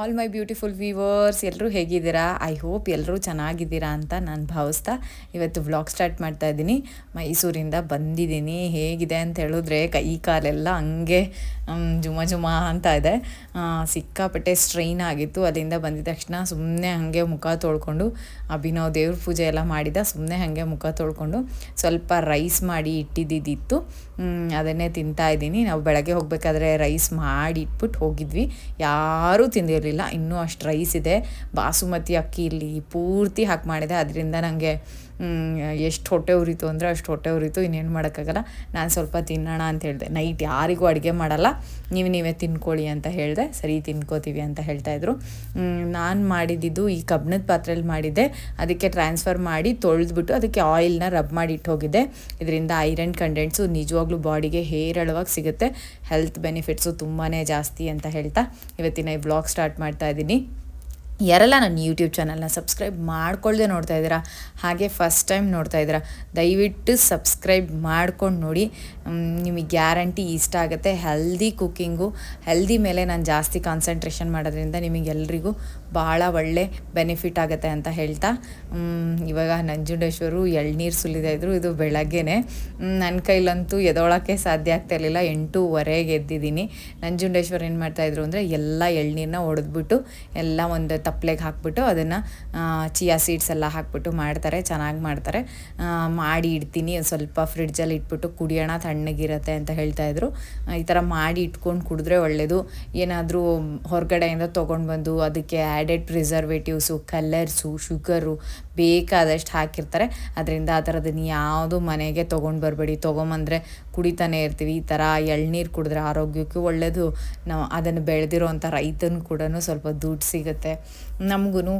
All my beautiful viewers ಎಲ್ಲರೂ ಹೇಗಿದ್ದೀರಾ? I hope ಎಲ್ಲರೂ ಚೆನ್ನಾಗಿದ್ದೀರಾ ಅಂತ ನಾನು ಭಾವಿಸ್ತಾ ಇವತ್ತು ವ್ಲಾಗ್ ಸ್ಟಾರ್ಟ್ ಮಾಡ್ತಾ ಇದ್ದೀನಿ. ಮೈಸೂರಿಂದ ಬಂದಿದ್ದೀನಿ. ಹೇಗಿದೆ ಅಂತ ಹೇಳಿದ್ರೆ ಕೈ ಕಾಲೆಲ್ಲ ಹಂಗೆ ಜುಮ ಜುಮ ಅಂತ ಇದೆ. ಸಿಕ್ಕಾಪಟ್ಟೆ ಸ್ಟ್ರೈನ್ ಆಗಿತ್ತು. ಅಲ್ಲಿಂದ ಬಂದಿದ ತಕ್ಷಣ ಸುಮ್ಮನೆ ಹಾಗೆ ಮುಖ ತೊಳ್ಕೊಂಡು ಅಭಿನವ್ ದೇವ್ರ ಪೂಜೆ ಎಲ್ಲ ಮಾಡಿದ ಸುಮ್ಮನೆ ಹಾಗೆ ಮುಖ ತೊಳ್ಕೊಂಡು ಸ್ವಲ್ಪ ರೈಸ್ ಮಾಡಿ ಇಟ್ಟಿದ್ದಿತ್ತು ಅದನ್ನೇ ತಿಂತಾ ಇದ್ದೀನಿ. ನಾವು ಬೆಳಗ್ಗೆ ಹೋಗಬೇಕಾದ್ರೆ ರೈಸ್ ಮಾಡಿ ಇಟ್ಬಿಟ್ಟು ಹೋಗಿದ್ವಿ. ಯಾರೂ ತಿಂದಿರಲಿಲ್ಲ ಇನ್ನೂ ಅಷ್ಟು ರೈಸ್ ಇದೆ. ಬಾಸುಮತಿ ಅಕ್ಕಿ ಇಲ್ಲಿ ಪೂರ್ತಿ ಹಾಕಿ ಮಾಡಿದೆ. ಅದರಿಂದ ನನಗೆ ಎಷ್ಟು ಹೊಟ್ಟೆ ಉರಿತು ಅಂದರೆ ಅಷ್ಟು ಹೊಟ್ಟೆ ಉರಿತು, ಇನ್ನೇನು ಮಾಡೋಕ್ಕಾಗಲ್ಲ. ನಾನು ಸ್ವಲ್ಪ ತಿನ್ನೋಣ ಅಂತ ಹೇಳಿದೆ. ನೈಟ್ ಯಾರಿಗೂ ಅಡುಗೆ ಮಾಡಲ್ಲ. ನೀವು ನೀವೇ ತಿನ್ಕೊಳ್ಳಿ ಅಂತ ಹೇಳಿದೆ. ಸರಿ, ತಿನ್ಕೋತೀವಿ ಅಂತ ಹೇಳ್ತಾಯಿದ್ರು ನಾನು ಮಾಡಿದ್ದು ಈ ಕಬ್ಬಿಣದ ಪಾತ್ರೆಯಲ್ಲಿ ಮಾಡಿದ್ದೆ. ಅದಕ್ಕೆ ಟ್ರಾನ್ಸ್ಫರ್ ಮಾಡಿ ತೊಳೆದ್ಬಿಟ್ಟು ಅದಕ್ಕೆ ಆಯಿಲ್ನ ರಬ್ ಮಾಡಿ ಇಟ್ಟು ಹೋಗಿದ್ದೆ ಇದರಿಂದ ಐರನ್ ಕಂಟೆಂಟ್ಸು ನಿಜವಾಗ್ಲೂ ಬಾಡಿಗೆ ಹೇರಳವಾಗಿ ಸಿಗುತ್ತೆ. ಹೆಲ್ತ್ ಬೆನಿಫಿಟ್ಸು ತುಂಬಾ ಜಾಸ್ತಿ ಅಂತ ಹೇಳ್ತಾ ಇವತ್ತಿನ ಈ ಬ್ಲಾಗ್ ಸ್ಟಾರ್ಟ್ ಮಾಡ್ತಾ ಇದ್ದೀನಿ ಯಾರೆಲ್ಲ ನನ್ನ ಯೂಟ್ಯೂಬ್ ಚಾನಲ್ನ ಸಬ್ಸ್ಕ್ರೈಬ್ ಮಾಡ್ಕೊಳ್ಳದೆ ನೋಡ್ತಾ ಇದ್ದೀರಾ, ಹಾಗೆ ಫಸ್ಟ್ ಟೈಮ್ ನೋಡ್ತಾ ಇದ್ದೀರಾ, ದಯವಿಟ್ಟು ಸಬ್ಸ್ಕ್ರೈಬ್ ಮಾಡ್ಕೊಂಡು ನೋಡಿ. ನಿಮಗೆ ಗ್ಯಾರಂಟಿ ಇಷ್ಟ ಆಗುತ್ತೆ. ಹೆಲ್ದಿ ಕುಕ್ಕಿಂಗು ಹೆಲ್ದಿ ಮೇಲೆ ನಾನು ಜಾಸ್ತಿ ಕಾನ್ಸಂಟ್ರೇಷನ್ ಮಾಡೋದ್ರಿಂದ ನಿಮಗೆಲ್ರಿಗೂ ಭಾಳ ಒಳ್ಳೆ ಬೆನಿಫಿಟ್ ಆಗುತ್ತೆ ಅಂತ ಹೇಳ್ತಾ. ಇವಾಗ ನಂಜುಂಡೇಶ್ವರು ಎಳ್ನೀರು ಸುಲಿದ ಇದ್ರು, ಇದು ಬೆಳಗ್ಗೆನೆ. ನನ್ನ ಕೈಲಂತೂ ಎದೊಳಕ್ಕೆ ಸಾಧ್ಯ ಆಗ್ತಾ ಇರಲಿಲ್ಲ ಎಂಟೂವರೆಗೆ ಎದ್ದಿದ್ದೀನಿ. ನಂಜುಂಡೇಶ್ವರ ಏನು ಮಾಡ್ತಾಯಿದ್ರು ಅಂದರೆ ಎಲ್ಲ ಎಳ್ನೀರನ್ನ ಒಡೆದ್ಬಿಟ್ಟು, ಎಲ್ಲ ಒಂದು ತಪ್ಪಲೆಗೆ ಹಾಕ್ಬಿಟ್ಟು ಅದನ್ನು ಚಿಯಾ ಸೀಡ್ಸ್ ಎಲ್ಲ ಹಾಕ್ಬಿಟ್ಟು ಮಾಡ್ತಾರೆ, ಚೆನ್ನಾಗಿ ಮಾಡ್ತಾರೆ. ಮಾಡಿ ಇಡ್ತೀನಿ ಸ್ವಲ್ಪ ಫ್ರಿಡ್ಜಲ್ಲಿ ಇಟ್ಬಿಟ್ಟು ಕುಡಿಯೋಣ, ತಣ್ಣಗಿರತ್ತೆ ಅಂತ ಹೇಳ್ತಾಯಿದ್ರು ಈ ಥರ ಮಾಡಿ ಇಟ್ಕೊಂಡು ಕುಡಿದ್ರೆ ಒಳ್ಳೆಯದು ಏನಾದರೂ ಹೊರಗಡೆಯಿಂದ ತೊಗೊಂಡು ಬಂದು ಅದಕ್ಕೆ ಆ್ಯಡೆಡ್ ಪ್ರಿಸರ್ವೇಟಿವ್ಸು ಕಲರ್ಸು ಶುಗರು ಬೇಕಾದಷ್ಟು ಹಾಕಿರ್ತಾರೆ. ಅದರಿಂದ ಆ ಥರದನ್ನು ಯಾವುದು ಮನೆಗೆ ತೊಗೊಂಡು ಬರಬೇಡಿ. ತೊಗೊಂಬಂದರೆ ಕುಡಿತಾನೆ ಇರ್ತೀವಿ. ಈ ಥರ ಎಳ್ನೀರು ಕುಡಿದ್ರೆ ಆರೋಗ್ಯಕ್ಕೂ ಒಳ್ಳೆಯದು ನಾವು ಅದನ್ನು ಬೆಳೆದಿರೋವಂಥ ರೈತನ ಕೂಡ ಸ್ವಲ್ಪ ದುಡ್ಡು ಸಿಗುತ್ತೆ. ನಮಗೂ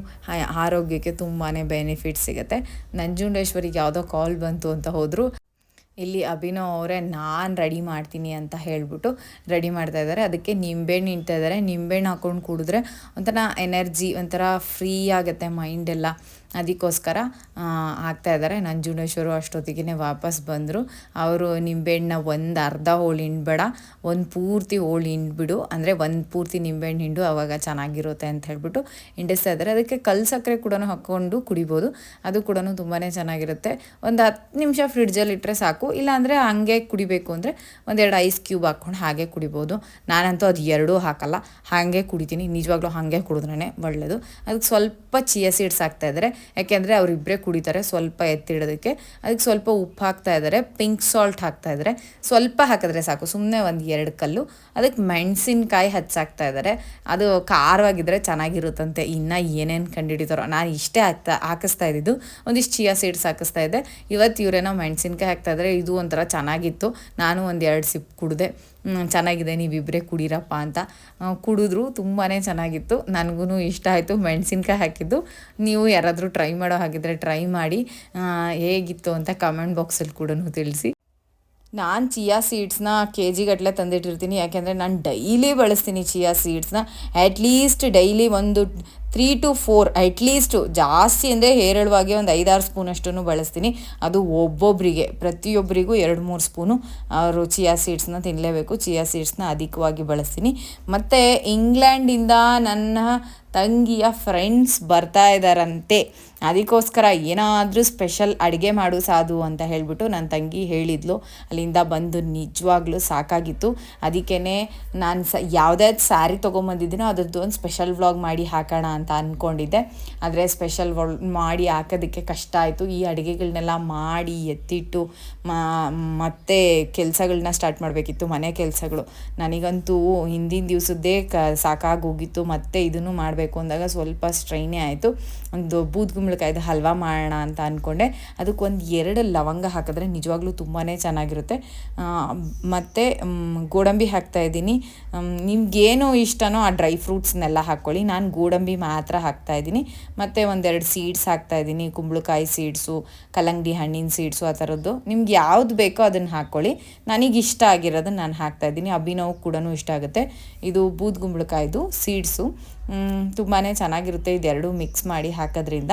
ಆರೋಗ್ಯಕ್ಕೆ ತುಂಬಾ ಬೆನಿಫಿಟ್ ಸಿಗುತ್ತೆ. ನಂಜುಂಡೇಶ್ವರಿಗೆ ಯಾವುದೋ ಕಾಲ್ ಬಂತು ಅಂತ ಹೋದರು. ಇಲ್ಲಿ ಅಭಿನವ್ ಅವರೇ, ನಾನು ರೆಡಿ ಮಾಡ್ತೀನಿ ಅಂತ ಹೇಳ್ಬಿಟ್ಟು ರೆಡಿ ಮಾಡ್ತಾ ಇದ್ದಾರೆ. ಅದಕ್ಕೆ ನಿಂಬೆಹಣ್ಣು ಇಡ್ತಾ ಇದ್ದಾರೆ. ನಿಂಬೆಹಣ್ಣು ಹಾಕ್ಕೊಂಡು ಕುಡಿದ್ರೆ ಒಂಥರ ಎನರ್ಜಿ ಒಂಥರ ಫ್ರೀ ಆಗುತ್ತೆ ಮೈಂಡೆಲ್ಲ ಅದಕ್ಕೋಸ್ಕರ ಆಗ್ತಾ ಹಾಕ್ತಾ ಇದ್ದಾರೆ. ನಂಜುಂಡೇಶ್ವರು ಅಷ್ಟೊತ್ತಿಗೆ ವಾಪಸ್ ಬಂದರು. ಅವರು ನಿಂಬೆಹಣ್ಣ ಒಂದು ಅರ್ಧ ಹೋಳು ಹಿಂಡ್ಬೇಡ, ಒಂದು ಪೂರ್ತಿ ಹೋಳು ಹಿಂಡ್ಬಿಡು. ಅಂದರೆ ಒಂದು ಪೂರ್ತಿ ನಿಂಬೆಹಣ್ಣು ಹಿಂಡು, ಅವಾಗ ಚೆನ್ನಾಗಿರುತ್ತೆ ಅಂತ ಹೇಳ್ಬಿಟ್ಟು ಹಿಂಡಿಸ್ತಾ ಇದ್ದಾರೆ. ಅದಕ್ಕೆ ಕಲ್ ಸಕ್ಕರೆ ಕೂಡ ಹಾಕ್ಕೊಂಡು ಕುಡಿಬೋದು. ಅದು ಕೂಡ ತುಂಬಾ ಚೆನ್ನಾಗಿರುತ್ತೆ. ಒಂದು ಹತ್ತು ನಿಮಿಷ ಫ್ರಿಡ್ಜಲ್ಲಿ ಇಟ್ಟರೆ ಸಾಕು. ಇಲ್ಲಾಂದರೆ ಹಂಗೆ ಕುಡಿಬೇಕು ಅಂದರೆ ಒಂದೆರಡು ಐಸ್ ಕ್ಯೂಬ್ ಹಾಕ್ಕೊಂಡು ಹಾಗೆ ಕುಡಿಬೋದು. ನಾನಂತೂ ಅದು ಎರಡೂ ಹಾಕಲ್ಲ. ಹಾಗೆ ಕುಡಿತೀನಿ. ನಿಜವಾಗ್ಲೂ ಹಾಗೆ ಕುಡಿದ್ರೇ ಒಳ್ಳೆಯದು ಅದಕ್ಕೆ ಸ್ವಲ್ಪ ಚಿಯಾ ಸೀಡ್ಸ್ ಹಾಕ್ತಾ ಇದ್ದಾರೆ. ಯಾಕೆಂದರೆ ಅವರಿಬ್ಬರೇ ಕುಡಿತಾರೆ, ಸ್ವಲ್ಪ ಎತ್ತಿಡೋದಕ್ಕೆ. ಅದಕ್ಕೆ ಸ್ವಲ್ಪ ಉಪ್ಪು ಹಾಕ್ತಾ ಇದ್ದಾರೆ ಪಿಂಕ್ ಸಾಲ್ಟ್ ಹಾಕ್ತಾ ಇದ್ದಾರೆ ಸ್ವಲ್ಪ ಹಾಕಿದ್ರೆ ಸಾಕು ಸುಮ್ಮನೆ ಒಂದು ಎರಡು ಕಲ್ಲು. ಅದಕ್ಕೆ ಮೆಣಸಿನಕಾಯಿ ಹಚ್ಚಾಕ್ತಾ ಇದ್ದಾರೆ ಅದು ಖಾರವಾಗಿದ್ದರೆ ಚೆನ್ನಾಗಿರುತ್ತಂತೆ. ಇನ್ನು ಏನೇನು ಕಂಡುಹಿಡಿತಾರೋ ನಾನು ಇಷ್ಟೇ ಹಾಕ್ತಾ, ಹಾಕಿಸ್ತಾ ಇದ್ದಿದ್ದು. ಒಂದಿಷ್ಟು ಚಿಯಾ ಸೀಡ್ಸ್ ಹಾಕಿಸ್ತಾ ಇದ್ದೆ. ಇವತ್ತು ಇವರೇನೋ ಮೆಣಸಿನ್ಕಾಯಿ ಹಾಕ್ತಾ ಇದ್ದಾರೆ ಇದು ಒಂಥರ ಚೆನ್ನಾಗಿತ್ತು. ನಾನು ಒಂದು ಎರಡು ಸಿಪ್ ಕುಡಿದೆ. ಚೆನ್ನಾಗಿದೆ ನೀವಿಬ್ಬರೇ ಕುಡೀರಪ್ಪ ಅಂತ. ಕುಡಿದ್ರು ತುಂಬಾ ಚೆನ್ನಾಗಿತ್ತು. ನನಗೂ ಇಷ್ಟ ಆಯಿತು, ಮೆಣಸಿನ್ಕಾಯಿ ಹಾಕಿದ್ದು. ನೀವು ಯಾರಾದರೂ ಟ್ರೈ ಮಾಡೋ ಹಾಗಿದ್ರೆ ಟ್ರೈ ಮಾಡಿ. ಹೇಗಿತ್ತು ಅಂತ ಕಮೆಂಟ್ ಬಾಕ್ಸಲ್ಲಿ ಕೂಡ ತಿಳಿಸಿ. ನಾನು ಚಿಯಾ ಸೀಡ್ಸ್ನ ಕೆ ಜಿಗಟ್ಟಲೆ ತಂದಿಟ್ಟಿರ್ತೀನಿ, ಯಾಕೆಂದರೆ ನಾನು ಡೈಲಿ ಬಳಸ್ತೀನಿ ಚಿಯಾ ಸೀಡ್ಸ್ನ. ಅಟ್ಲೀಸ್ಟ್ ಡೈಲಿ ಒಂದು three to four at least ಜಾಸ್ತಿ ಅಂದರೆ ಹೇರಳವಾಗಿ ಒಂದು ಐದಾರು ಸ್ಪೂನಷ್ಟು ಬಳಸ್ತೀನಿ. ಅದು ಒಬ್ಬೊಬ್ಬರಿಗೆ ಪ್ರತಿಯೊಬ್ಬರಿಗೂ ಎರಡು, ಮೂರು ಸ್ಪೂನು ಅವರು ಚಿಯಾ ಸೀಡ್ಸ್ನ ತಿನ್ನಲೇಬೇಕು ಚಿಯಾ ಸೀಡ್ಸ್ನ ಅಧಿಕವಾಗಿ ಬಳಸ್ತೀನಿ. ಮತ್ತು ಇಂಗ್ಲೆಂಡಿಂದ ನನ್ನ ತಂಗಿಯ ಫ್ರೆಂಡ್ಸ್ ಬರ್ತಾ ಇದ್ದಾರಂತೆ ಅದಕ್ಕೋಸ್ಕರ ಏನಾದರೂ ಸ್ಪೆಷಲ್ ಅಡುಗೆ ಮಾಡು ಸಾಧು ಅಂತ ಹೇಳಿಬಿಟ್ಟು ನನ್ನ ತಂಗಿ ಹೇಳಿದ್ಲು. ಅಲ್ಲಿಂದ ಬಂದು ನಿಜವಾಗ್ಲೂ ಸಾಕಾಗಿತ್ತು. ಅದಕ್ಕೇ ನಾನು ಸ ಯಾವುದ್ಯಾವ್ದು ಸ್ಯಾರಿ ತೊಗೊಂಬಂದಿದ್ದೀನೋ ಅದರದ್ದು ಒಂದು ಸ್ಪೆಷಲ್ ವ್ಲಾಗ್ ಮಾಡಿ ಹಾಕೋಣ ಅಂತ ಅಂದ್ಕೊಂಡಿದ್ದೆ ಆದರೆ ಸ್ಪೆಷಲ್ ಮಾಡಿ ಹಾಕೋದಕ್ಕೆ ಕಷ್ಟ ಆಯಿತು. ಈ ಅಡುಗೆಗಳನ್ನೆಲ್ಲ ಮಾಡಿ ಎತ್ತಿಟ್ಟು ಮತ್ತೆ ಕೆಲಸಗಳನ್ನ ಸ್ಟಾರ್ಟ್ ಮಾಡಬೇಕಿತ್ತು, ಮನೆ ಕೆಲಸಗಳು. ನನಗಂತೂ ಹಿಂದಿನ ದಿವಸದ್ದೇ ಕ ಸಾಕಾಗೋಗಿತ್ತು ಮತ್ತೆ ಇದನ್ನು ಮಾಡಬೇಕು ಅಂದಾಗ ಸ್ವಲ್ಪ ಸ್ಟ್ರೈನೇ ಆಯಿತು. ಒಂದು ಬೂದ್ಗುಂಬಳಕಾಯ್ದು ಹಲ್ವಾ ಮಾಡೋಣ ಅಂತ ಅಂದ್ಕೊಂಡೆ ಅದಕ್ಕೊಂದು ಎರಡು ಲವಂಗ ಹಾಕಿದ್ರೆ ನಿಜವಾಗ್ಲೂ ತುಂಬಾ ಚೆನ್ನಾಗಿರುತ್ತೆ. ಮತ್ತು ಗೋಡಂಬಿ ಹಾಕ್ತಾ ಇದ್ದೀನಿ. ನಿಮ್ಗೇನು ಇಷ್ಟನೋ ಆ ಡ್ರೈ ಫ್ರೂಟ್ಸ್ನೆಲ್ಲ ಹಾಕ್ಕೊಳ್ಳಿ. ನಾನು ಗೋಡಂಬಿ ಮಾತ್ರ ಹಾಕ್ತಾ ಇದ್ದೀನಿ. ಮತ್ತು ಒಂದೆರಡು ಸೀಡ್ಸ್ ಹಾಕ್ತಾಯಿದ್ದೀನಿ ಕುಂಬಳಕಾಯಿ ಸೀಡ್ಸು, ಕಲ್ಲಂಗಡಿ ಹಣ್ಣಿನ ಸೀಡ್ಸು, ಆ ಥರದ್ದು. ನಿಮ್ಗೆ ಯಾವ್ದು ಬೇಕೋ ಅದನ್ನು ಹಾಕ್ಕೊಳ್ಳಿ. ನನಗೆ ಇಷ್ಟ ಆಗಿರೋದನ್ನ ನಾನು ಹಾಕ್ತಾ ಇದ್ದೀನಿ. ಅಭಿನವ್ ಕೂಡ ಇಷ್ಟ ಆಗುತ್ತೆ. ಇದು ಬೂದ್ಗುಂಬಳಕಾಯ್ದು ಸೀಡ್ಸು. ತುಂಬಾ ಚೆನ್ನಾಗಿರುತ್ತೆ. ಇದೆರಡೂ ಮಿಕ್ಸ್ ಮಾಡಿ ಹಾಕೋದ್ರಿಂದ.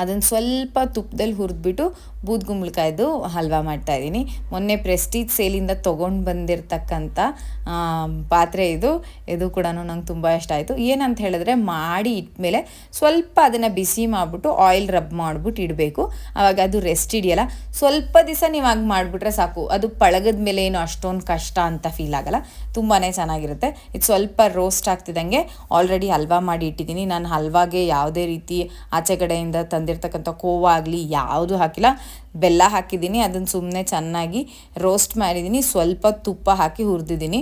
ಅದನ್ನು ಸ್ವಲ್ಪ ತುಪ್ಪದಲ್ಲಿ ಹುರಿದ್ಬಿಟ್ಟು ಬೂದ್ಗುಂಬಳಕಾಯ್ದು ಹಲ್ವಾ ಮಾಡ್ತಾಯಿದ್ದೀನಿ ಮೊನ್ನೆ ಪ್ರೆಸ್ಟೀಜ್ ಸೇಲಿಂದ ತೊಗೊಂಡು ಬಂದಿರತಕ್ಕಂಥ ಪಾತ್ರೆ ಇದು. ಇದು ಕೂಡ ನಂಗೆ ತುಂಬ ಇಷ್ಟ ಆಯಿತು. ಏನಂತ ಹೇಳಿದ್ರೆ ಮಾಡಿ ಇಟ್ಮೇಲೆ ಸ್ವಲ್ಪ ಅದನ್ನು ಬಿಸಿ ಮಾಡಿಬಿಟ್ಟು ಆಯಿಲ್ ರಬ್ ಮಾಡಿಬಿಟ್ಟು ಇಡಬೇಕು. ಆವಾಗ ಅದು ರೆಸ್ಟ್ ಇಡಿಯಲ್ಲ. ಸ್ವಲ್ಪ ದಿವಸ ನೀವು ಹಂಗೆ ಮಾಡಿಬಿಟ್ರೆ ಸಾಕು. ಅದು ಪಳಗದ ಮೇಲೆ ಏನು ಅಷ್ಟೊಂದು ಕಷ್ಟ ಅಂತ ಫೀಲ್ ಆಗಲ್ಲ. ತುಂಬಾ ಚೆನ್ನಾಗಿರುತ್ತೆ. ಇದು ಸ್ವಲ್ಪ ರೋಸ್ಟ್ ಆಗ್ತಿದ್ದಂಗೆ ಆಲ್ರೆಡಿ ಹಲ್ವಾ ಮಾಡಿ ಇಟ್ಟಿದ್ದೀನಿ. ನಾನು ಹಲ್ವಾಗೆ ಯಾವುದೇ ರೀತಿ ಆಚೆ ಕಡೆಯಿಂದ ತಂದಿರ್ತಕ್ಕಂಥ ಕೋವಾ ಆಗಲಿ ಯಾವುದು ಹಾಕಿಲ್ಲ. ಬೆಲ್ಲ ಹಾಕಿದ್ದೀನಿ, ಅದನ್ನು ಸುಮ್ಮನೆ ಚೆನ್ನಾಗಿ ರೋಸ್ಟ್ ಮಾಡಿದ್ದೀನಿ. ಸ್ವಲ್ಪ ತುಪ್ಪ ಹಾಕಿ ಹುರಿದಿದ್ದೀನಿ.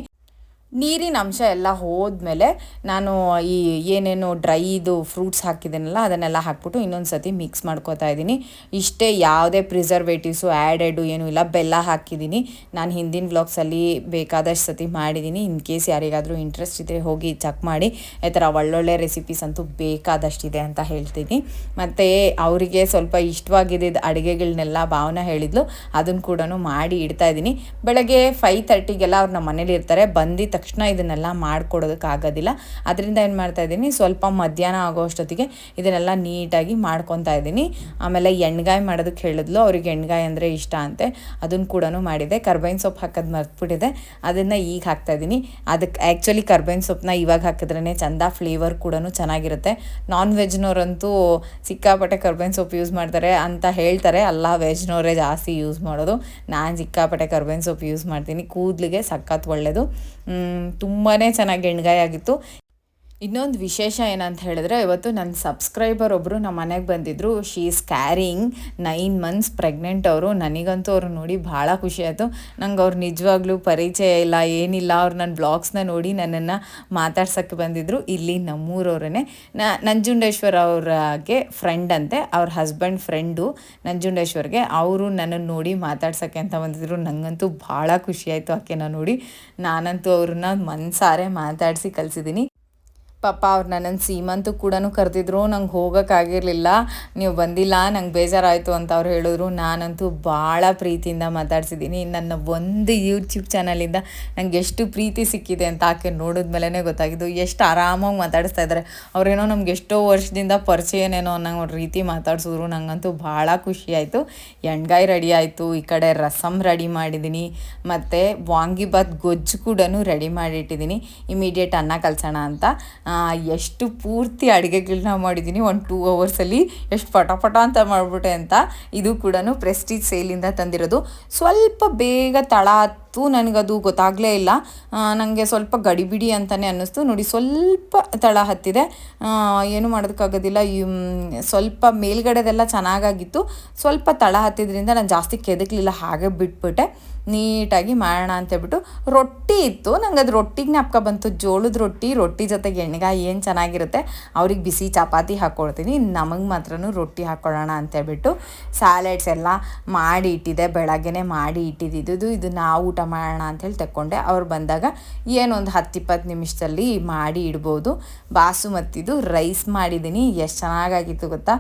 ನೀರಿನ ಅಂಶ ಎಲ್ಲ ಹೋದ್ಮೇಲೆ ನಾನು ಈ ಏನೇನು ಡ್ರೈದು ಫ್ರೂಟ್ಸ್ ಹಾಕಿದ್ದೀನಲ್ಲ, ಅದನ್ನೆಲ್ಲ ಹಾಕ್ಬಿಟ್ಟು ಇನ್ನೊಂದು ಸತಿ ಮಿಕ್ಸ್ ಮಾಡ್ಕೋತಾ ಇದ್ದೀನಿ. ಇಷ್ಟೇ ಯಾವುದೇ ಪ್ರಿಸರ್ವೇಟಿವ್ಸು ಆ್ಯಡೆಡು ಏನೂ ಇಲ್ಲ, ಬೆಲ್ಲ ಹಾಕಿದ್ದೀನಿ. ನಾನು ಹಿಂದಿನ ವ್ಲಾಗ್ಸಲ್ಲಿ ಬೇಕಾದಷ್ಟು ಸತಿ ಮಾಡಿದ್ದೀನಿ. ಇನ್ ಕೇಸ್ ಯಾರಿಗಾದರೂ ಇಂಟ್ರೆಸ್ಟ್ ಇದ್ದರೆ ಹೋಗಿ ಚೆಕ್ ಮಾಡಿ. ಈ ಥರ ಒಳ್ಳೊಳ್ಳೆ ರೆಸಿಪೀಸ್ ಅಂತೂ ಬೇಕಾದಷ್ಟಿದೆ ಅಂತ ಹೇಳ್ತೀನಿ. ಮತ್ತು ಅವರಿಗೆ ಸ್ವಲ್ಪ ಇಷ್ಟವಾಗಿದ್ದ ಅಡುಗೆಗಳನ್ನೆಲ್ಲ ಭಾವನೆ ಹೇಳಿದ್ಲು. ಅದನ್ನು ಕೂಡ ಮಾಡಿ ಇಡ್ತಾ ಇದ್ದೀನಿ. ಬೆಳಗ್ಗೆ ಫೈವ್ ತರ್ಟಿಗೆಲ್ಲ ಅವ್ರು ನಮ್ಮ ಮನೇಲಿ ಇರ್ತಾರೆ. ಬಂದಿದ್ದ ತಕ್ಷಣ ಇದನ್ನೆಲ್ಲ ಮಾಡ್ಕೊಡೋದಕ್ಕಾಗೋದಿಲ್ಲ ಅದರಿಂದ ಏನು ಮಾಡ್ತಾ ಇದ್ದೀನಿ, ಸ್ವಲ್ಪ ಮಧ್ಯಾಹ್ನ ಆಗೋ ಅಷ್ಟೊತ್ತಿಗೆ ಇದನ್ನೆಲ್ಲ ನೀಟಾಗಿ ಮಾಡ್ಕೊತಾ ಇದ್ದೀನಿ. ಆಮೇಲೆ ಎಣ್ಗಾಯಿ ಮಾಡೋದಕ್ಕೆ ಹೇಳಿದ್ಲು, ಅವ್ರಿಗೆ ಎಣ್ಗಾಯಿ ಅಂದರೆ ಇಷ್ಟ ಅಂತೆ. ಅದನ್ನು ಕೂಡ ಮಾಡಿದೆ. ಕರ್ಬೈನ್ ಸೊಪ್ಪು ಹಾಕೋದು ಮರ್ತ್ಬಿಟ್ಟಿದೆ. ಅದನ್ನು ಈಗ ಹಾಕ್ತಾ ಇದ್ದೀನಿ. ಅದಕ್ಕೆ ಆ್ಯಕ್ಚುಲಿ ಕರ್ಬೇವಿನ ಸೊಪ್ಪನ್ನ ಇವಾಗ ಹಾಕಿದ್ರೇ ಚಂದ ಫ್ಲೇವರ್ ಕೂಡ ಚೆನ್ನಾಗಿರುತ್ತೆ. ನಾನ್ ವೆಜ್ನವರಂತೂ ಸಿಕ್ಕಾಪಟ್ಟೆ ಕರ್ಬೇವಿನ ಸೊಪ್ಪು ಯೂಸ್ ಮಾಡ್ತಾರೆ ಅಂತ ಹೇಳ್ತಾರೆ. ಅಲ್ಲ ವೆಜ್ನವರೇ ಜಾಸ್ತಿ ಯೂಸ್ ಮಾಡೋದು. ನಾನು ಸಿಕ್ಕಾಪಟ್ಟೆ ಕರ್ಬೇವಿನ ಸೊಪ್ಪು ಯೂಸ್ ಮಾಡ್ತೀನಿ. ಕೂದಲಿಗೆ ಸಖತ್ ಒಳ್ಳೆಯದು ತುಂಬಾ ಚೆನ್ನಾಗಿ ಎಣ್ಗಾಯಿ ಆಗಿತ್ತು. ಇನ್ನೊಂದು ವಿಶೇಷ ಏನಂತ ಹೇಳಿದ್ರೆ, ಇವತ್ತು ನನ್ನ ಸಬ್ಸ್ಕ್ರೈಬರ್ ಒಬ್ಬರು ನಮ್ಮ ಮನೆಗೆ ಬಂದಿದ್ದರು she is carrying nine months pregnant ಅವರು. ನನಗಂತೂ ಅವ್ರು ನೋಡಿ ಭಾಳ ಖುಷಿ ಆಯಿತು. ನಂಗೆ ಅವ್ರು ನಿಜವಾಗ್ಲೂ ಪರಿಚಯ ಇಲ್ಲ, ಏನಿಲ್ಲ. ಅವ್ರು ನನ್ನ ಬ್ಲಾಗ್ಸ್ನ ನೋಡಿ ನನ್ನನ್ನು ಮಾತಾಡ್ಸೋಕ್ಕೆ ಬಂದಿದ್ದರು ಇಲ್ಲಿ ನಮ್ಮೂರವ್ರೇ ನಂಜುಂಡೇಶ್ವರ್ ಅವ್ರಿಗೆ ಫ್ರೆಂಡ್ ಅಂತೆ. ಅವ್ರ ಹಸ್ಬೆಂಡ್ ಫ್ರೆಂಡು ನಂಜುಂಡೇಶ್ವರ್ಗೆ. ಅವರು ನನ್ನನ್ನು ನೋಡಿ ಮಾತಾಡ್ಸೋಕ್ಕೆ ಅಂತ ಬಂದಿದ್ರು. ನನಗಂತೂ ಭಾಳ ಖುಷಿ ಆಯಿತು ಆಕೆನ ನೋಡಿ. ನಾನಂತೂ ಅವ್ರನ್ನ ಮನ್ಸಾರೆ ಮಾತಾಡಿಸಿ ಕಲಿಸಿದ್ದೀನಿ ಪಾಪ ಅವ್ರು ನನ್ನನ್ನು ಸೀಮಂತು ಕೂಡ ಕರೆದಿದ್ರು, ನಂಗೆ ಹೋಗೋಕ್ಕಾಗಿರಲಿಲ್ಲ. ನೀವು ಬಂದಿಲ್ಲ, ನಂಗೆ ಬೇಜಾರಾಯಿತು ಅಂತ ಅವ್ರು ಹೇಳಿದ್ರು. ನಾನಂತೂ ಭಾಳ ಪ್ರೀತಿಯಿಂದ ಮಾತಾಡ್ಸಿದ್ದೀನಿ. ನನ್ನ ಒಂದು ಯೂಟ್ಯೂಬ್ ಚಾನಲಿಂದ ನನಗೆ ಎಷ್ಟು ಪ್ರೀತಿ ಸಿಕ್ಕಿದೆ ಅಂತ ಆಕೆ ನೋಡಿದ್ಮೇಲೆ ಗೊತ್ತಾಗಿದ್ದು, ಎಷ್ಟು ಆರಾಮಾಗಿ ಮಾತಾಡಿಸ್ತಾ ಇದ್ದಾರೆ ಅವ್ರೇನೋ ನಮ್ಗೆ ಎಷ್ಟೋ ವರ್ಷದಿಂದ ಪರಿಚಯನೇನೋ ಅನ್ನೋ ರೀತಿ ಮಾತಾಡ್ಸಿದ್ರು. ನಂಗಂತೂ ಭಾಳ ಖುಷಿ ಆಯಿತು. ಎಣ್ಗಾಯಿ ರೆಡಿ ಆಯಿತು. ಈ ಕಡೆ ರಸಮ್ ರೆಡಿ ಮಾಡಿದ್ದೀನಿ. ಮತ್ತು ವಾಂಗಿಬಾತ್ ಗೊಜ್ಜು ಕೂಡ ರೆಡಿ ಮಾಡಿಟ್ಟಿದ್ದೀನಿ. ಇಮಿಡಿಯೇಟ್ ಅನ್ನ ಕಲ್ಸೋಣ ಅಂತ. ಎಷ್ಟು ಪೂರ್ತಿ ಅಡುಗೆಗಳನ್ನ ಮಾಡಿದ್ದೀನಿ ಒಂದು ಟೂ ಅವರ್ಸಲ್ಲಿ ಎಷ್ಟು ಪಟ ಪಟ ಅಂತ ಮಾಡಿಬಿಟ್ಟೆ ಅಂತ. ಇದು ಕೂಡ ಪ್ರೆಸ್ಟೀಜ್ ಸೇಲಿಂದ ತಂದಿರೋದು. ಸ್ವಲ್ಪ ಬೇಗ ತಳ ಹತ್ತು ನನಗದು ಗೊತ್ತಾಗಲೇ ಇಲ್ಲ. ನನಗೆ ಸ್ವಲ್ಪ ಗಡಿಬಿಡಿ ಅಂತಲೇ ಅನ್ನಿಸ್ತು. ನೋಡಿ, ಸ್ವಲ್ಪ ತಳ ಹತ್ತಿದೆ. ಏನು ಮಾಡೋದಕ್ಕಾಗೋದಿಲ್ಲ. ಸ್ವಲ್ಪ ಮೇಲ್ಗಡೆದೆಲ್ಲ ಚೆನ್ನಾಗಾಗಿತ್ತು. ಸ್ವಲ್ಪ ತಳ ಹತ್ತಿದ್ರಿಂದ ನಾನು ಜಾಸ್ತಿ ಕೆದಕ್ಲಿಲ್ಲ, ಹಾಗೆ ಬಿಟ್ಬಿಟ್ಟೆ. ನೀಟಾಗಿ ಮಾಡೋಣ ಅಂತೇಳ್ಬಿಟ್ಟು ರೊಟ್ಟಿ ಇತ್ತು. ನಂಗೆ ಅದು ರೊಟ್ಟಿಗೆ ನಾಪ್ಕ ಬಂತು. ಜೋಳದ ರೊಟ್ಟಿ ರೊಟ್ಟಿ ಜೊತೆಗೆ ಎಣ್ಣೆಗಾಯಿ ಏನು ಚೆನ್ನಾಗಿರುತ್ತೆ. ಅವ್ರಿಗೆ ಬಿಸಿ ಚಪಾತಿ ಹಾಕ್ಕೊಳ್ತೀನಿ ನಮಗೆ ಮಾತ್ರ ರೊಟ್ಟಿ ಹಾಕ್ಕೊಳ್ಳೋಣ ಅಂತೇಳ್ಬಿಟ್ಟು ಸ್ಯಾಲೆಡ್ಸ್ ಎಲ್ಲ ಮಾಡಿ ಇಟ್ಟಿದೆ ಬೆಳಗ್ಗೆನೆ ಮಾಡಿ ಇಟ್ಟಿದ್ದು ಇದು ನಾವು ಊಟ ಮಾಡೋಣ ಅಂಥೇಳಿ ತಕ್ಕೊಂಡೆ. ಅವ್ರು ಬಂದಾಗ ಏನೊಂದು ಹತ್ತು ಇಪ್ಪತ್ತು ನಿಮಿಷದಲ್ಲಿ ಮಾಡಿ ಇಡ್ಬೋದು. ಬಾಸುಮತ್ತಿದು ರೈಸ್ ಮಾಡಿದ್ದೀನಿ. ಎಷ್ಟು ಚೆನ್ನಾಗಾಗಿತ್ತು ಗೊತ್ತಾ?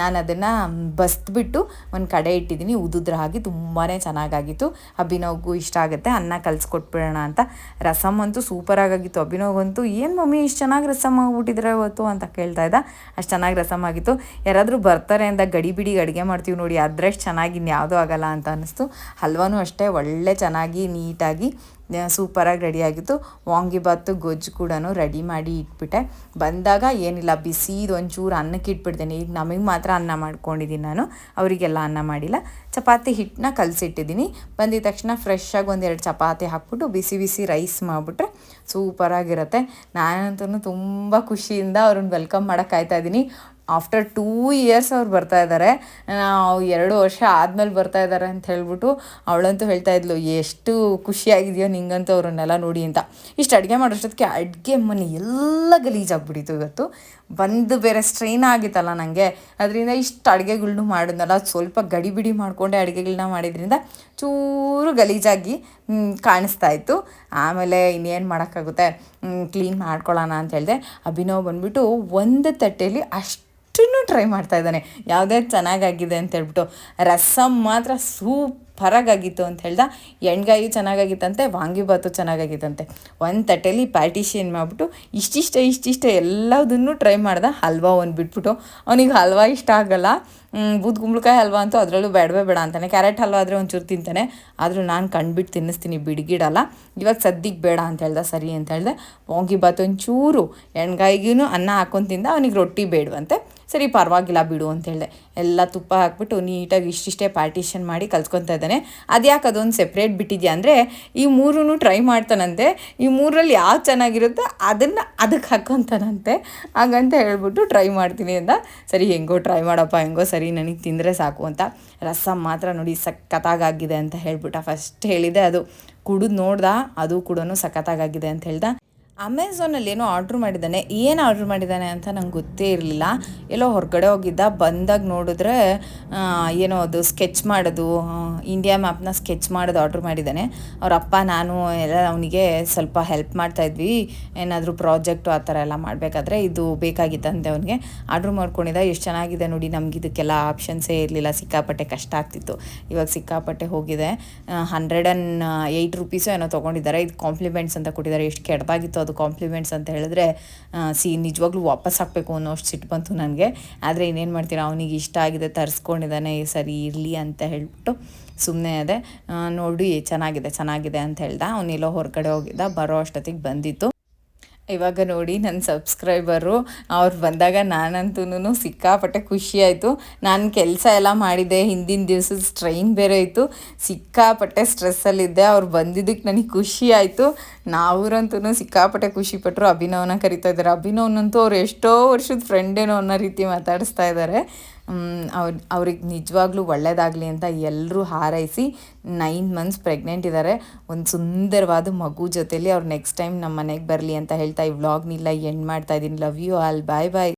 ನಾನು ಅದನ್ನು ಬಸ್ಬಿಟ್ಟು ಒಂದು ಕಡೆ ಇಟ್ಟಿದ್ದೀನಿ. ಉದುದ್ರ ಹಾಗೆ ತುಂಬಾ ಚೆನ್ನಾಗಾಗಿತ್ತು. ಅಭಿನವ್ಗೂ ಇಷ್ಟ ಆಗುತ್ತೆ. ಅನ್ನ ಕಲ್ಸ್ಕೊಟ್ಬಿಡೋಣ ಅಂತ. ರಸಮ್ ಅಂತೂ ಸೂಪರಾಗಿತ್ತು ಅಭಿನವ್ಗಂತೂ ಏನು ಮಮ್ಮಿ ಇಷ್ಟು ಚೆನ್ನಾಗಿ ರಸಮ್ ಆಗ್ಬಿಟ್ಟಿದ್ರೆ ಇವತ್ತು ಅಂತ ಕೇಳ್ತಾ ಇದ್ದ. ಅಷ್ಟು ಚೆನ್ನಾಗಿ ರಸಮ್ ಆಗಿತ್ತು. ಯಾರಾದರೂ ಬರ್ತಾರೆ ಅಂತ ಗಡಿಬಿಡಿ ಅಡುಗೆ ಮಾಡ್ತೀವಿ ನೋಡಿ. ಅದರಷ್ಟು ಚೆನ್ನಾಗಿ ಇನ್ಯಾವುದೂ ಆಗಲ್ಲ ಅಂತ ಅನ್ನಿಸ್ತು ಹಲ್ವಾನು ಅಷ್ಟೇ ಒಳ್ಳೆ ಚೆನ್ನಾಗಿ ನೀಟಾಗಿ ಸೂಪರಾಗಿ ರೆಡಿಯಾಗಿತ್ತು. ವಾಂಗಿಬಾತು ಗೊಜ್ಜು ಕೂಡ ರೆಡಿ ಮಾಡಿ ಇಟ್ಬಿಟ್ಟೆ. ಬಂದಾಗ ಏನಿಲ್ಲ ಬಿಸಿದು ಒಂಚೂರು ಅನ್ನಕ್ಕೆ ಇಟ್ಬಿಡ್ತೀನಿ. ಈಗ ನಮಗೆ ಮಾತ್ರ ಅನ್ನ ಮಾಡ್ಕೊಂಡಿದ್ದೀನಿ ನಾನು. ಅವರಿಗೆಲ್ಲ ಅನ್ನ ಮಾಡಿಲ್ಲ. ಚಪಾತಿ ಹಿಟ್ಟನ್ನ ಕಲಸಿಟ್ಟಿದ್ದೀನಿ. ಬಂದಿದ ತಕ್ಷಣ ಫ್ರೆಶ್ಶಾಗಿ ಒಂದೆರಡು ಚಪಾತಿ ಹಾಕ್ಬಿಟ್ಟು ಬಿಸಿ ಬಿಸಿ ರೈಸ್ ಮಾಡಿಬಿಟ್ರೆ ಸೂಪರಾಗಿರುತ್ತೆ. ನಾನಂತೂ ತುಂಬ ಖುಷಿಯಿಂದ ಅವ್ರನ್ನ ವೆಲ್ಕಮ್ ಮಾಡೋಕ್ಕಾಯ್ತಾ ಇದ್ದೀನಿ. ಆಫ್ಟರ್ ಟೂ ಇಯರ್ಸ್ ಅವ್ರು ಬರ್ತಾ ಇದ್ದಾರೆ ಎರಡು ವರ್ಷ ಆದಮೇಲೆ ಬರ್ತಾ ಇದ್ದಾರೆ ಅಂತ ಹೇಳ್ಬಿಟ್ಟು ಅವಳಂತೂ ಹೇಳ್ತಾ ಇದ್ಲು, ಎಷ್ಟು ಖುಷಿಯಾಗಿದೆಯೋ ನಿಂಗಂತೂ ಅವ್ರನ್ನೆಲ್ಲ ನೋಡಿ ಅಂತ. ಇಷ್ಟು ಅಡುಗೆ ಮಾಡೋಷ್ಟೊತ್ತಿಗೆ ಅಡುಗೆ ಮನೆ ಎಲ್ಲ ಗಲೀಜಾಗ್ಬಿಟ್ಟಿತ್ತು ಇವತ್ತು. ಬಂದು ಬೇರೆ ಸ್ಟ್ರೈನ್ ಆಗಿತ್ತಲ್ಲ ನನಗೆ ಅದರಿಂದ ಇಷ್ಟು ಅಡುಗೆಗಳ್ನು ಮಾಡಿದ್ನಲ್ಲ ಸ್ವಲ್ಪ ಗಡಿಬಿಡಿ ಮಾಡಿಕೊಂಡೆ ಅಡುಗೆಗಳನ್ನ ಮಾಡಿದ್ರಿಂದ ಚೂರು ಗಲೀಜಾಗಿ ಕಾಣಿಸ್ತಾ ಇತ್ತು. ಆಮೇಲೆ ಇನ್ನೇನು ಮಾಡೋಕ್ಕಾಗುತ್ತೆ? ಕ್ಲೀನ್ ಮಾಡ್ಕೊಳ್ಳೋಣ ಅಂತ ಹೇಳಿದೆ. ಅಭಿನವ್ ಬಂದುಬಿಟ್ಟು ಒಂದು ತಟ್ಟೆಯಲ್ಲಿ ಅಷ್ಟು ಟ್ರೈ ಮಾಡ್ತಾ ಇದ್ದಾನೆ. ಯಾವುದೇ ಚೆನ್ನಾಗಾಗಿದೆ ಅಂತ ಹೇಳ್ಬಿಟ್ಟು. ರಸಮ್ ಮಾತ್ರ ಸೂಪ್ ಸೂಪರಾಗಿತ್ತು ಅಂತ ಹೇಳ್ದ. ಎಣ್ಗಾಯಿ ಚೆನ್ನಾಗಾಗಿತ್ತಂತೆ ವಾಂಗಿಬಾತು ಚೆನ್ನಾಗಾಗಿತ್ತಂತೆ. ಒಂದು ತಟ್ಟೆಲಿ ಪ್ಯಾಟಿಷಿಯನ್ ಮಾಡಿಬಿಟ್ಟು, ಇಷ್ಟಿಷ್ಟ ಇಷ್ಟಿಷ್ಟ ಎಲ್ಲದನ್ನು ಟ್ರೈ ಮಾಡ್ದೆ. ಹಲ್ವಾ ಒಂದು ಬಿಟ್ಬಿಟ್ಟು, ಅವನಿಗೆ ಹಲ್ವಾ ಇಷ್ಟ ಆಗಲ್ಲ. ಬೂದ್ ಕುಂಬಳಕಾಯಿ ಹಲ್ವಾ ಅಂತೂ ಅದರಲ್ಲೂ ಬೇಡವೇ ಬೇಡ ಅಂತಾನೆ. ಕ್ಯಾರೆಟ್ ಹಲ್ವಾ ಆದರೆ ಒಂಚೂರು ತಿಂತಾನೆ. ಆದರೂ ನಾನು ಕಂಡುಬಿಟ್ಟು ತಿನ್ನಿಸ್ತೀನಿ, ಬಿಡ್ಗಿಡಲ್ಲ. ಇವಾಗ ಸದ್ಯಕ್ಕೆ ಬೇಡ ಅಂತ ಹೇಳ್ದೆ, ಸರಿ ಅಂತ ಹೇಳ್ದೆ. ವಾಂಗಿಬಾತ್ ಒಂಚೂರು ಎಣ್ಗಾಯಿಗೂ ಅನ್ನ ಹಾಕೊಂಡು ತಿಂದ, ಅವನಿಗೆ ರೊಟ್ಟಿ ಬೇಡವಂತೆ. ಸರಿ ಪರವಾಗಿಲ್ಲ ಬಿಡು ಅಂತ ಹೇಳಿದೆ. ಎಲ್ಲ ತುಪ್ಪ ಹಾಕ್ಬಿಟ್ಟು ನೀಟಾಗಿ ಇಷ್ಟಿಷ್ಟೇ ಪಾರ್ಟಿಷನ್ ಮಾಡಿ ಕಲ್ತ್ಕೊತಾ ಇದ್ದಾನೆ. ಅದ್ಯಾಕೆ ಅದೊಂದು ಸೆಪ್ರೇಟ್ ಬಿಟ್ಟಿದ್ಯಾ ಅಂದರೆ, ಈ ಮೂರೂ ಟ್ರೈ ಮಾಡ್ತಾನಂತೆ. ಈ ಮೂರಲ್ಲಿ ಯಾವ್ದು ಚೆನ್ನಾಗಿರುತ್ತೋ ಅದನ್ನು ಅದಕ್ಕೆ ಹಾಕ್ಕೊತಾನಂತೆ. ಹಾಗಂತ ಹೇಳ್ಬಿಟ್ಟು ಟ್ರೈ ಮಾಡ್ತೀನಿ ಅಂತ. ಸರಿ, ಹೆಂಗೋ ಟ್ರೈ ಮಾಡಪ್ಪ, ಹೆಂಗೋ ಸರಿ, ನನಗೆ ತಿಂದರೆ ಸಾಕು ಅಂತ. ರಸಮ್ ಮಾತ್ರ ನೋಡಿ ಸಖತ್ತಾಗಾಗಿದೆ ಅಂತ ಹೇಳ್ಬಿಟ್ಟ. ಫಸ್ಟ್ ಹೇಳಿದೆ ಅದು. ಕುಡಿದು ನೋಡ್ದ, ಅದು ಕೂಡ ಸಖತ್ತಾಗಾಗಿದೆ ಅಂತ ಹೇಳ್ದ. ಅಮೆಝಾನಲ್ಲಿ ಏನೋ ಆರ್ಡ್ರ್ ಮಾಡಿದ್ದಾನೆ. ಏನು ಆರ್ಡ್ರ್ ಮಾಡಿದ್ದಾನೆ ಅಂತ ನಂಗೆ ಗೊತ್ತೇ ಇರಲಿಲ್ಲ. ಎಲ್ಲೋ ಹೊರಗಡೆ ಹೋಗಿದ್ದ, ಬಂದಾಗ ನೋಡಿದ್ರೆ ಏನೋ ಅದು ಸ್ಕೆಚ್ ಮಾಡೋದು ಇಂಡಿಯಾ ಮ್ಯಾಪ್ನ ಸ್ಕೆಚ್ ಮಾಡೋದು ಆರ್ಡ್ರ್ ಮಾಡಿದ್ದಾನೆ. ಅವ್ರ ಅಪ್ಪ, ನಾನು ಎಲ್ಲ ಅವನಿಗೆ ಸ್ವಲ್ಪ ಹೆಲ್ಪ್ ಮಾಡ್ತಾಯಿದ್ವಿ ಏನಾದರೂ ಪ್ರಾಜೆಕ್ಟು ಆ ಥರ ಎಲ್ಲ ಮಾಡಬೇಕಾದ್ರೆ ಇದು ಬೇಕಾಗಿತ್ತಂತೆ ಅವನಿಗೆ. ಆರ್ಡ್ರ್ ಮಾಡ್ಕೊಂಡಿದ್ದ, ಎಷ್ಟು ಚೆನ್ನಾಗಿದೆ ನೋಡಿ, ನಮ್ಗೆ ಇದಕ್ಕೆಲ್ಲ ಆಪ್ಷನ್ಸೇ ಇರಲಿಲ್ಲ. ಸಿಕ್ಕಾಪಟ್ಟೆ ಕಷ್ಟ ಆಗ್ತಿತ್ತು. ಇವಾಗ ಸಿಕ್ಕಾಪಟ್ಟೆ ಹೋಗಿದೆ. ಹಂಡ್ರೆಡ್ ಆ್ಯಂಡ್ ಏಯ್ಟ್ ರುಪೀಸು ಏನೋ ತೊಗೊಂಡಿದ್ದಾರೆ. ಇದು ಕಾಂಪ್ಲಿಮೆಂಟ್ಸ್ ಅಂತ ಕೊಟ್ಟಿದ್ದಾರೆ. ಎಷ್ಟು ಕೆಡವಾಗಿತ್ತು ಅದು ಕಾಂಪ್ಲಿಮೆಂಟ್ಸ್ ಅಂತ ಹೇಳಿದ್ರೆ ಸಿ, ನಿಜವಾಗ್ಲೂ ವಾಪಸ್ ಹಾಕಬೇಕು ಅನ್ನೋ ಅಷ್ಟು ಸಿಟ್ಟು ಬಂತು ನನಗೆ. ಆದರೆ ಇನ್ನೇನು ಮಾಡ್ತೀರಾ, ಅವನಿಗೆ ಇಷ್ಟ ಆಗಿದೆ ತರಿಸ್ಕೊಂಡಿದ್ದಾನೆ ಸರಿ ಇರಲಿ ಅಂತ ಹೇಳಿಬಿಟ್ಟು ಸುಮ್ಮನೆ ಅದೇ ನೋಡಿ ಚೆನ್ನಾಗಿದೆ ಚೆನ್ನಾಗಿದೆ ಅಂತ ಹೇಳ್ದ. ಅವನೆಲ್ಲೋ ಹೊರಗಡೆ ಹೋಗಿದ್ದ, ಬರೋ ಅಷ್ಟೊತ್ತಿಗೆ ಬಂದಿತ್ತು. ಇವಾಗ ನೋಡಿ ನನ್ನ ಸಬ್ಸ್ಕ್ರೈಬರು, ಅವ್ರು ಬಂದಾಗ ನಾನಂತೂ ಸಿಕ್ಕಾಪಟ್ಟೆ ಖುಷಿ ಆಯಿತು ನಾನು ಕೆಲಸ ಎಲ್ಲ ಮಾಡಿದ್ದೆ ಹಿಂದಿನ ದಿವ್ಸದ ಸ್ಟ್ರೈನ್ ಬೇರೆ ಇತ್ತು. ಸಿಕ್ಕಾಪಟ್ಟೆ ಸ್ಟ್ರೆಸ್ಸಲ್ಲಿದ್ದೆ ಅವ್ರು ಬಂದಿದ್ದಕ್ಕೆ ನನಗೆ ಖುಷಿ ಆಯಿತು ನಾವ್ರಂತೂ ಸಿಕ್ಕಾಪಟ್ಟೆ ಖುಷಿಪಟ್ಟರು ಅಭಿನವನ ಕರಿತಾ ಇದ್ದಾರೆ. ಅಭಿನವ್ನಂತೂ ಅವ್ರು ಎಷ್ಟೋ ವರ್ಷದ ಫ್ರೆಂಡೇನೋ ಅನ್ನೋ ರೀತಿ ಮಾತಾಡಿಸ್ತಾ ಇದ್ದಾರೆ. ಅವ್ರು, ಅವ್ರಿಗೆ ನಿಜವಾಗ್ಲೂ ಒಳ್ಳೇದಾಗಲಿ ಅಂತ ಎಲ್ಲರೂ ಹಾರೈಸಿ ನೈನ್ ಮಂತ್ಸ್ ಪ್ರೆಗ್ನೆಂಟ್ ಇದ್ದಾರೆ ಒಂದು ಸುಂದರವಾದ ಮಗು ಜೊತೆಲಿ ಅವ್ರು ನೆಕ್ಸ್ಟ್ ಟೈಮ್ ನಮ್ಮ ಮನೆಗೆ ಬರಲಿ ಅಂತ ಹೇಳ್ತಾ ಈ ವ್ಲಾಗ್ನಿಲ್ಲ, ಎಂಡ್ ಮಾಡ್ತಾ ಇದ್ದೀನಿ love you all bye bye